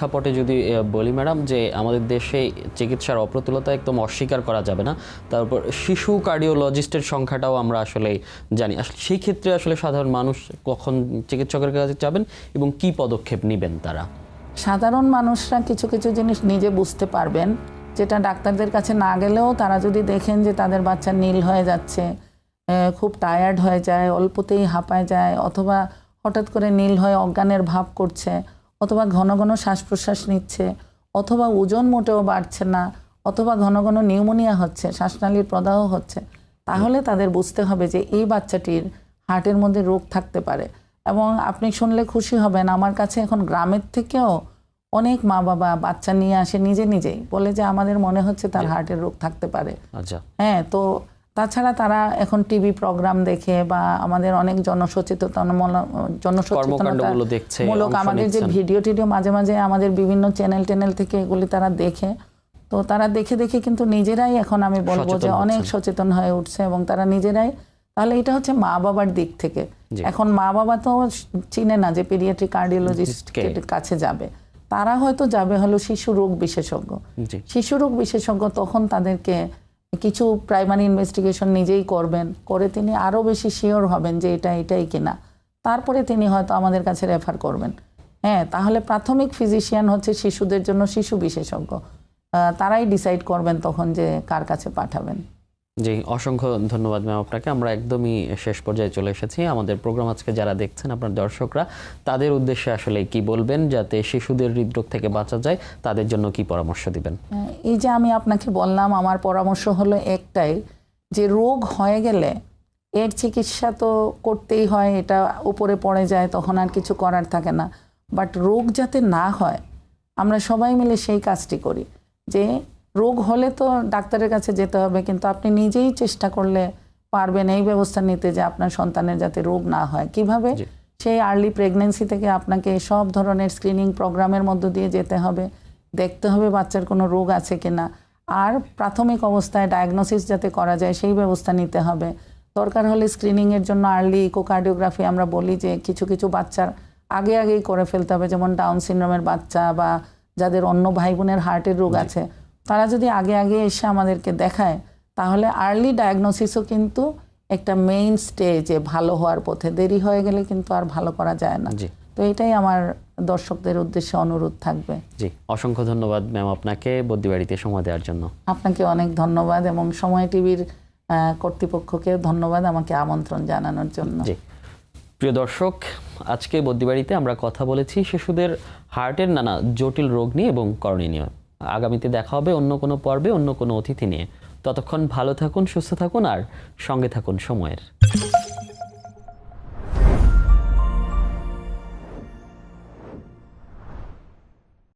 প্রেক্ষাপটে যদি বলি ম্যাডাম যে আমাদের দেশে চিকিৎসার অপ্রতুলতা একদম অস্বীকার করা যাবে না। তারপর শিশু কার্ডিওলজিস্টের সংখ্যাটাও আমরা আসলে জানি। সেই ক্ষেত্রে আসলে সাধারণ মানুষ কখন চিকিৎসকের কাছে যাবেন এবং কি পদক্ষেপ নেবেন তারা? সাধারণ মানুষরা কিছু কিছু জিনিস নিজে বুঝতে পারবেন। যেটা ডাক্তারদের কাছে না গেলেও তারা যদি দেখেন যে তাদের বাচ্চা নীল হয়ে যাচ্ছে খুব টায়ার্ড হয়ে যায়, অল্পতেই হাঁপায় যায়, অথবা হঠাৎ করে নীল হয়ে অজ্ঞানের ভাব করছে অথবা ঘন ঘন শ্বাস প্রশ্বাস নিচ্ছে অথবা ওজন মোটেও বাড়ছে না অথবা ঘন ঘন নিউমোনিয়া হচ্ছে শ্বাসনালীর প্রদাহ হচ্ছে তাহলে তাদের বুঝতে হবে যে এই বাচ্চাটির হার্টের মধ্যে রোগ থাকতে পারে। এবং আপনি শুনলে খুশি হবেন আমার কাছে এখন গ্রামের থেকেও অনেক মা বাবা বাচ্চা নিয়ে আসে নিজে নিজেই। বলে যে আমাদের মনে হচ্ছে তার হার্টের রোগ থাকতে পারে। আচ্ছা। হ্যাঁ তো তাছাড়া তারা এখন টিভি প্রোগ্রাম দেখে বা আমাদের অনেক জনসচেতনমূলক কর্মকাণ্ডগুলো দেখছে, মূলক অংশ আমাদের যে ভিডিও টিডিও মাঝে মাঝে আমাদের বিভিন্ন চ্যানেল টেনেল থেকে এগুলি তারা দেখে। তো তারা দেখে দেখে কিন্তু নিজেরাই এখন আমি বলব যে অনেক সচেতন হয়ে উঠছে এবং তারা নিজেরাই তাহলে এটা হচ্ছে মা বাবার দিক থেকে। এখন মা বাবা তো চিনে না যে পেডিয়াট্রিক কার্ডিওলজিস্টের? কাছে যাবে। তারা হয়তো যাবে হলো শিশু রোগ বিশেষজ্ঞ। শিশু রোগ বিশেষজ্ঞ তখন তাদেরকে কিছু প্রাইমারি ইনভেস্টিগেশন নিজেই করবেন, করে তিনি আরও বেশি শিওর হবেন যে এটা এটাই কিনা। তারপরে তিনি হয়তো আমাদের কাছে রেফার করবেন। হ্যাঁ তাহলে প্রাথমিক ফিজিশিয়ান হচ্ছে শিশুদের জন্য শিশু বিশেষজ্ঞ। তারাই ডিসাইড করবেন তখন যে কার কাছে পাঠাবেন। জি, অসংখ্য ধন্যবাদ ম্যাম আপনাকে। আমরা একদমই শেষ পর্যায়ে চলে এসেছি। আমাদের প্রোগ্রাম আজকে যারা দেখছেন, আপনার দর্শকরা, তাদের উদ্দেশ্যে আসলে কি বলবেন যাতে শিশুদের হৃদরোগ থেকে বাঁচা যায়, তাদের জন্য কি পরামর্শ দিবেন? এই যে আমি আপনাকে বললাম, আমার পরামর্শ হলো একটাই, যে রোগ হয়ে গেলে এর চিকিৎসা তো করতেই হয়, এটা উপরে পড়ে যায়, তখন আর কিছু করার থাকে না। বাট রোগ যাতে না হয়, আমরা সবাই মিলে সেই কাজটি করি, যে রোগ হলে তো ডাক্তারের কাছে যেতে হবে কিন্তু আপনি নিজেই চেষ্টা করলে পারবেন এই ব্যবস্থা নিতে যে আপনার সন্তানের যাতে রোগ না হয়। কীভাবে? সেই আর্লি প্রেগনেন্সি থেকে আপনাকে সব ধরনের স্ক্রিনিং প্রোগ্রামের মধ্য দিয়ে যেতে হবে দেখতে হবে বাচ্চার কোনো রোগ আছে কি না আর প্রাথমিক অবস্থায় ডায়াগনোসিস যাতে করা যায় সেই ব্যবস্থা নিতে হবে। দরকার হলে স্ক্রিনিংয়ের জন্য আর্লি ইকোকার্ডিওগ্রাফি আমরা বলি যে কিছু কিছু বাচ্চার আগে আগেই করে ফেলতে হবে যেমন ডাউন সিনড্রোমের বাচ্চা বা যাদের অন্য ভাই বোনের হার্টের রোগ আছে। তারা যদি আগে আগে এসে আমাদেরকে দেখায় তাহলে আর্লি ডায়াগনোসিসও কিন্তু একটা মেইন স্টেজে ভালো হওয়ার পথে। দেরি হয়ে গেলে কিন্তু আর ভালো করা যায় না। তো এটাই আমার দর্শকদের উদ্দেশ্যে অনুরোধ থাকবে। জি অসংখ্য ধন্যবাদ ম্যাম আপনাকে বদ্যিবাড়িতে সময় দেওয়ার জন্য। আপনাকে অনেক ধন্যবাদ এবং সময় টিভির কর্তৃপক্ষকে ধন্যবাদ আমাকে আমন্ত্রণ জানানোর জন্য। জি। প্রিয় দর্শক আজকে বদ্যিবাড়িতে আমরা কথা বলেছি শিশুদের হার্টের নানা জটিল রোগ নিয়ে এবং করণীয় নিয়ে। আগামীতে দেখা হবে অন্য কোনো পর্বে, অন্য কোনো অতিথি নিয়ে। ততক্ষণ ভালো থাকুন, সুস্থ থাকুন আর সঙ্গে থাকুন সময়ের।